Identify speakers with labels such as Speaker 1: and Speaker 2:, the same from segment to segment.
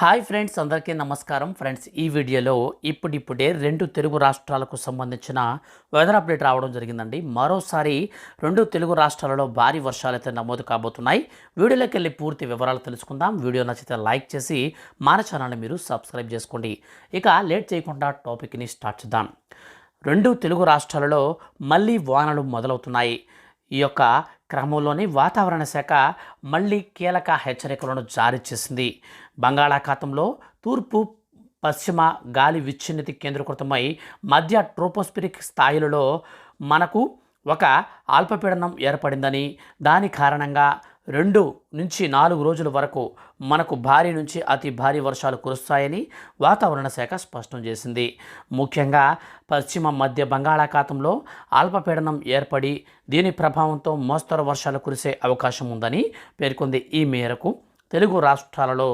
Speaker 1: hi friends అందరికీ నమస్కారం friends ఈ వీడియోలో ఇప్పుడిప్పుడే రెండు తెలుగు రాష్ట్రాలకు సంబంధించిన వెదర్ అప్డేట్ రావడం జరిగిందండి మరోసారి రెండు తెలుగు రాష్ట్రాలలో భారీ వర్షాలు అయితే నమోదు కాబోతున్నాయి వీడియోలోకి వెళ్ళి పూర్తి వివరాలు తెలుసుకుందాం వీడియో నచ్చితే లైక్ చేసి మన ఛానల్ని మీరు సబ్స్క్రైబ్ చేసుకోండి ఇక లేట్ చేయకుండా టాపిక్ని స్టార్ట్ చేద్దాం రెండు తెలుగు రాష్ట్రాలలో మళ్ళీ వానలు మొదలవుతున్నాయి ఈ యొక్క క్రమంలోనే వాతావరణ శాఖ మళ్ళీ కీలక హెచ్చరికలను జారీ చేసింది బంగాళాఖాతంలో తూర్పు పశ్చిమ గాలి విచ్ఛిన్నతి కేంద్రీకృతమై మధ్య ట్రోపోస్పిరిక్ స్థాయిలలో మనకు ఒక అల్పపీడనం ఏర్పడిందని దాని కారణంగా రెండు నుంచి నాలుగు రోజుల వరకు మనకు భారీ నుంచి అతి భారీ వర్షాలు కురుస్తాయని వాతావరణ శాఖ స్పష్టం చేసింది ముఖ్యంగా పశ్చిమ మధ్య బంగాళాఖాతంలో అల్పపీడనం ఏర్పడి దీని ప్రభావంతో మోస్తరు వర్షాలు కురిసే అవకాశం ఉందని పేర్కొంది ఈ మేరకు తెలుగు రాష్ట్రాలలో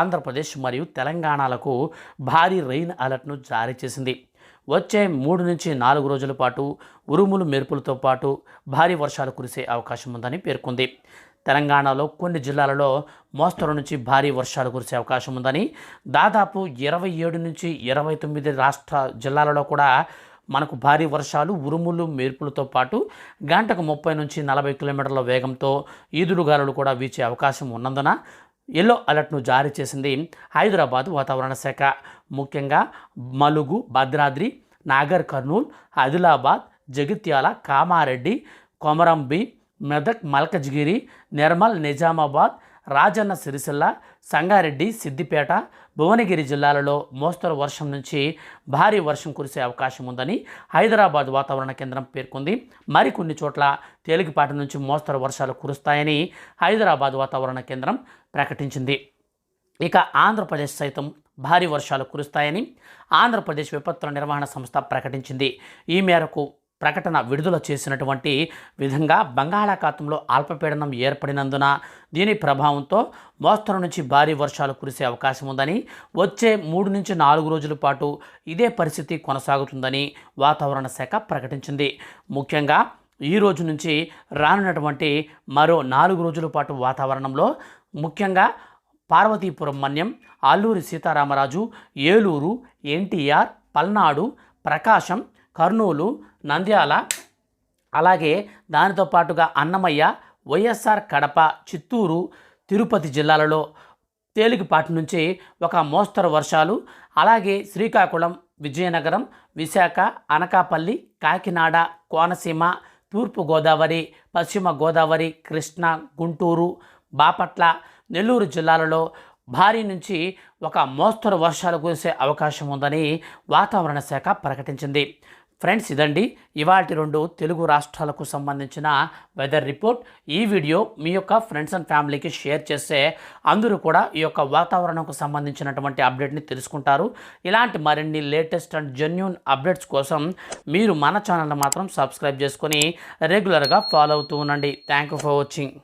Speaker 1: ఆంధ్రప్రదేశ్ మరియు తెలంగాణలకు భారీ రెయిన్ అలర్ట్ను జారీ చేసింది వచ్చే మూడు నుంచి నాలుగు రోజుల పాటు ఉరుములు మెరుపులతో పాటు భారీ వర్షాలు కురిసే అవకాశం ఉందని పేర్కొంది తెలంగాణలో కొన్ని జిల్లాలలో మోస్తరు నుంచి భారీ వర్షాలు కురిసే అవకాశం ఉందని దాదాపు ఇరవై ఏడు నుంచి ఇరవై తొమ్మిది రాష్ట్ర జిల్లాలలో కూడా మనకు భారీ వర్షాలు ఉరుములు మెరుపులతో పాటు గంటకు ముప్పై నుంచి నలభై కిలోమీటర్ల వేగంతో ఈదురుగాలులు కూడా వీచే అవకాశం ఉన్నందున ఎల్లో అలర్ట్ను జారీ చేసింది హైదరాబాద్ వాతావరణ శాఖ ముఖ్యంగా మలుగు భద్రాద్రి నాగర్ కర్నూల్ ఆదిలాబాద్ జగిత్యాల కామారెడ్డి కొమరంబి మెదక్ మల్కజ్గిరి నిర్మల్ నిజామాబాద్ రాజన్న సిరిసిల్ల సంగారెడ్డి సిద్దిపేట భువనగిరి జిల్లాలలో మోస్తరు వర్షం నుంచి భారీ వర్షం కురిసే అవకాశం ఉందని హైదరాబాద్ వాతావరణ కేంద్రం పేర్కొంది మరికొన్ని చోట్ల తేలికపాటి నుంచి మోస్తరు వర్షాలు కురుస్తాయని హైదరాబాద్ వాతావరణ కేంద్రం ప్రకటించింది ఇక ఆంధ్రప్రదేశ్ సైతం భారీ వర్షాలు కురుస్తాయని ఆంధ్రప్రదేశ్ విపత్తుల నిర్వహణ సంస్థ ప్రకటించింది ఈ మేరకు ప్రకటన విడుదల చేసినటువంటి విధంగా బంగాళాఖాతంలో అల్పపీడనం ఏర్పడినందున దీని ప్రభావంతో మోస్తరు నుంచి భారీ వర్షాలు కురిసే అవకాశం ఉందని వచ్చే మూడు నుంచి నాలుగు రోజుల పాటు ఇదే పరిస్థితి కొనసాగుతుందని వాతావరణ శాఖ ప్రకటించింది ముఖ్యంగా ఈ రోజు నుంచి రానున్నటువంటి మరో నాలుగు రోజుల పాటు వాతావరణంలో ముఖ్యంగా పార్వతీపురం మన్యం అల్లూరి సీతారామరాజు ఏలూరు ఎన్టీఆర్ పల్నాడు ప్రకాశం కర్నూలు నంద్యాల అలాగే దానితో పాటుగా అన్నమయ్య వైఎస్ఆర్ కడప చిత్తూరు తిరుపతి జిల్లాలలో తేలికపాటి నుంచి ఒక మోస్తరు వర్షాలు అలాగే శ్రీకాకుళం విజయనగరం విశాఖ అనకాపల్లి కాకినాడ కోనసీమ తూర్పుగోదావరి పశ్చిమ గోదావరి కృష్ణ గుంటూరు బాపట్ల నెల్లూరు జిల్లాలలో భారీ నుంచి ఒక మోస్తరు వర్షాలు కురిసే అవకాశం ఉందని వాతావరణ శాఖ ప్రకటించింది ఫ్రెండ్స్ ఇదండి ఇవాటి రెండు తెలుగు రాష్ట్రాలకు సంబంధించిన వెదర్ రిపోర్ట్ ఈ వీడియో మీ యొక్క ఫ్రెండ్స్ అండ్ ఫ్యామిలీకి షేర్ చేస్తే అందరూ కూడా ఈ యొక్క వాతావరణంకు సంబంధించినటువంటి అప్డేట్ని తెలుసుకుంటారు ఇలాంటి మరిన్ని లేటెస్ట్ అండ్ జెన్యున్ అప్డేట్స్ కోసం మీరు మన ఛానల్ని మాత్రం సబ్స్క్రైబ్ చేసుకొని రెగ్యులర్గా ఫాలో అవుతూ ఉండండి థ్యాంక్ ఫర్ వాచింగ్